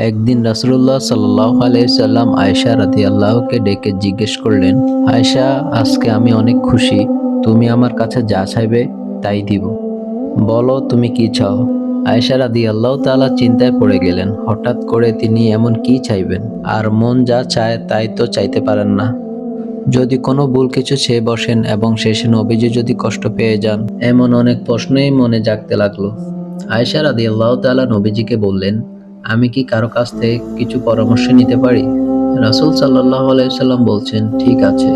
একদিন রাসুল্লাহ সাল্লাহ আয়সা রাতি আল্লাহকে ডেকে জিজ্ঞেস করলেন আয়সা আজকে আমি অনেক খুশি। তুমি আমার কাছে যা চাইবে তাই দিব। বলো, তুমি কি চাও? আয়সা রাদি আল্লাহ তাআলা চিন্তায় পড়ে গেলেন। হঠাৎ করে তিনি এমন কি চাইবেন? আর মন যা চায় তাই তো চাইতে পারেন না। যদি কোনো ভুল কিছু চেয়ে বসেন এবং শেষে নবীজি যদি কষ্ট পেয়ে যান, এমন অনেক প্রশ্নই মনে জাগতে লাগল। আয়সা রাদি আল্লাহ তাআলা নবীজিকে বললেন আমি কি কারও কাছ থেকে কিছু পরামর্শ নিতে পারি? রাসুল সাল্লাহ আলাইসাল্লাম বলছেন, ঠিক আছে,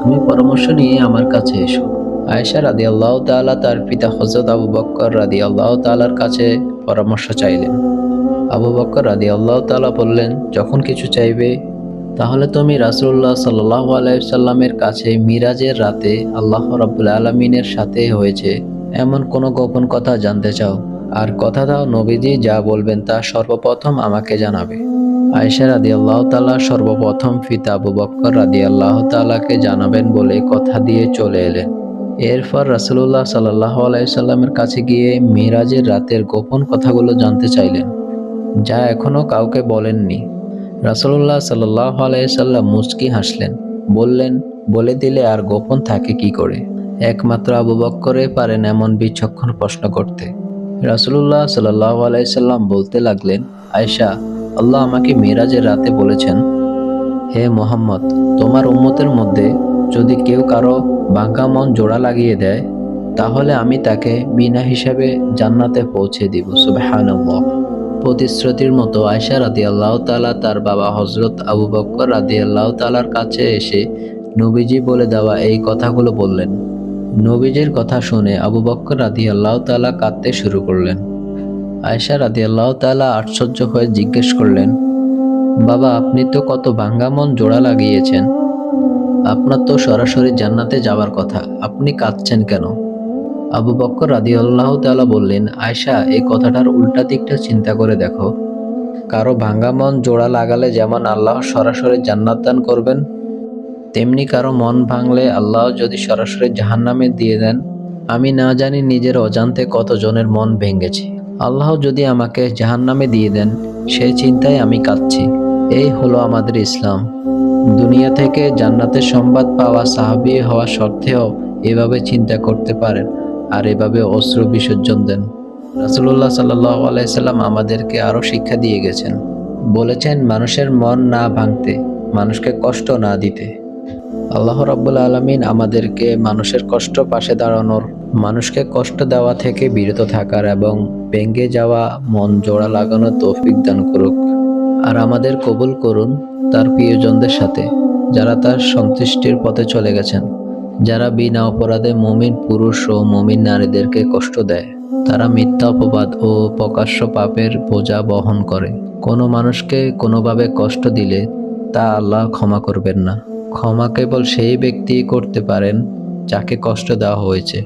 তুমি পরামর্শ নিয়ে আমার কাছে এসো। আয়েশা রাদি আল্লাহ তাআলা তার পিতা হজরত আবু বক্কর রাদি আল্লাহ তাআলার কাছে পরামর্শ চাইলেন। আবু বক্কর রাদি আল্লাহ তাআলা বললেন, যখন কিছু চাইবে, তাহলে তুমি রাসুল্লাহ সাল্লাহ আলাইসাল্লামের কাছে মিরাজের রাতে আল্লাহ রাবুল আলমিনের সাথে হয়েছে এমন কোনো গোপন কথা জানতে চাও। আর কথা দাও নবীজি যা বলবেন তা সর্বপ্রথম আমাকে জানাবে। আয়েশা রাদি আল্লাহ তালা সর্বপ্রথম ফিতা আবু বক্কর রাদি আল্লাহ তালাকে জানাবেন বলে কথা দিয়ে চলে এলেন। এরপর রাসুল্লাহ সাল্লাহ আলাইসাল্লামের কাছে গিয়ে মিরাজের রাতের গোপন কথাগুলো জানতে চাইলেন, যা এখনও কাউকে বলেননি। রাসুল্লাহ সাল্লাহ আলাইসাল্লাম মুচকি হাসলেন, বললেন, বলে দিলে আর গোপন থাকে কি করে? একমাত্র আবু বক্করে পারেন এমন বিচক্ষণ প্রশ্ন করতে। রাসুল্লাহ সাল্লাহ আলাইসাল্লাম বলতে লাগলেন, আয়শা, আল্লাহ আমাকে মিরাজের রাতে বলেছেন, হে মোহাম্মদ, তোমার উম্মতের মধ্যে যদি কেউ কারও বাঙ্কা মন জোড়া লাগিয়ে দেয়, তাহলে আমি তাকে বিনা হিসাবে জান্নাতে পৌঁছে দিব। সুবহানাল্লাহ। প্রতিশ্রুতির মতো আয়সা রাদি আল্লাহ তালা তার বাবা হজরত আবু বক্কর রাদি আল্লাহ তালার কাছে এসে নবীজি বলে দেওয়া এই কথাগুলো বললেন। নবীজির কথা শুনে আবু বক্কর রাদি আল্লাহ তালা কাঁদতে শুরু করলেন। আয়সা রাদি আল্লাহ তালা আশ্চর্য হয়ে জিজ্ঞেস করলেন, বাবা, আপনি তো কত ভাঙ্গামন জোড়া লাগিয়েছেন। আপনার তো সরাসরি জান্নাতে যাওয়ার কথা, আপনি কাঁদছেন কেন? আবু বক্কর রাদি আল্লাহ তালা বললেন আয়সা এই কথাটার উল্টা দিকটা চিন্তা করে দেখো। কারও ভাঙ্গা মন জোড়া লাগালে যেমন আল্লাহ সরাসরি জান্নাত দান করবেন তেমনি কারও মন ভাঙলে আল্লাহ যদি সরাসরি জাহান্নামে দিয়ে দেন, আমি না জানি নিজের অজান্তে কতজনের মন ভেঙেছি। আল্লাহ যদি আমাকে জাহান্নামে দিয়ে দেন, সেই চিন্তায় আমি কাঁদছি। এই হলো আমাদের ইসলাম। দুনিয়া থেকে জান্নাতের সংবাদ পাওয়া সাহাবি হওয়া সত্ত্বেও এভাবে চিন্তা করতে পারেন আর এভাবে অশ্রু বিসর্জন দেন। রাসুল্লাহ সাল্লাহ আলাইসাল্লাম আমাদেরকে আরও শিক্ষা দিয়ে গেছেন। বলেছেন, মানুষের মন না ভাঙতে, মানুষকে কষ্ট না দিতে। আল্লাহ রাব্বুল আলমিন আমাদেরকে মানুষের কষ্ট পাশে দাঁড়ানোর, মানুষকে কষ্ট দেওয়া থেকে বিরত থাকার এবং ভেঙ্গে যাওয়া মন জোড়া লাগানোর তৌফিক দান করুক। আর আমাদের কবুল করুন তার প্রিয়জনদের সাথে, যারা তার সন্তুষ্টির পথে চলে গেছেন, যারা বিনা অপরাধে মমিন পুরুষ ও মমিন নারীদেরকে কষ্ট দেয়। তারা মিথ্যা অপবাদ ও প্রকাশ্য পাপের বোঝা বহন করে। কোনো মানুষকে কোনোভাবে কষ্ট দিলে তা আল্লাহ ক্ষমা করবেন না। ক্ষমা কেবল সেই ব্যক্তি করতে পারেন যাকে কষ্ট দেওয়া হয়েছে।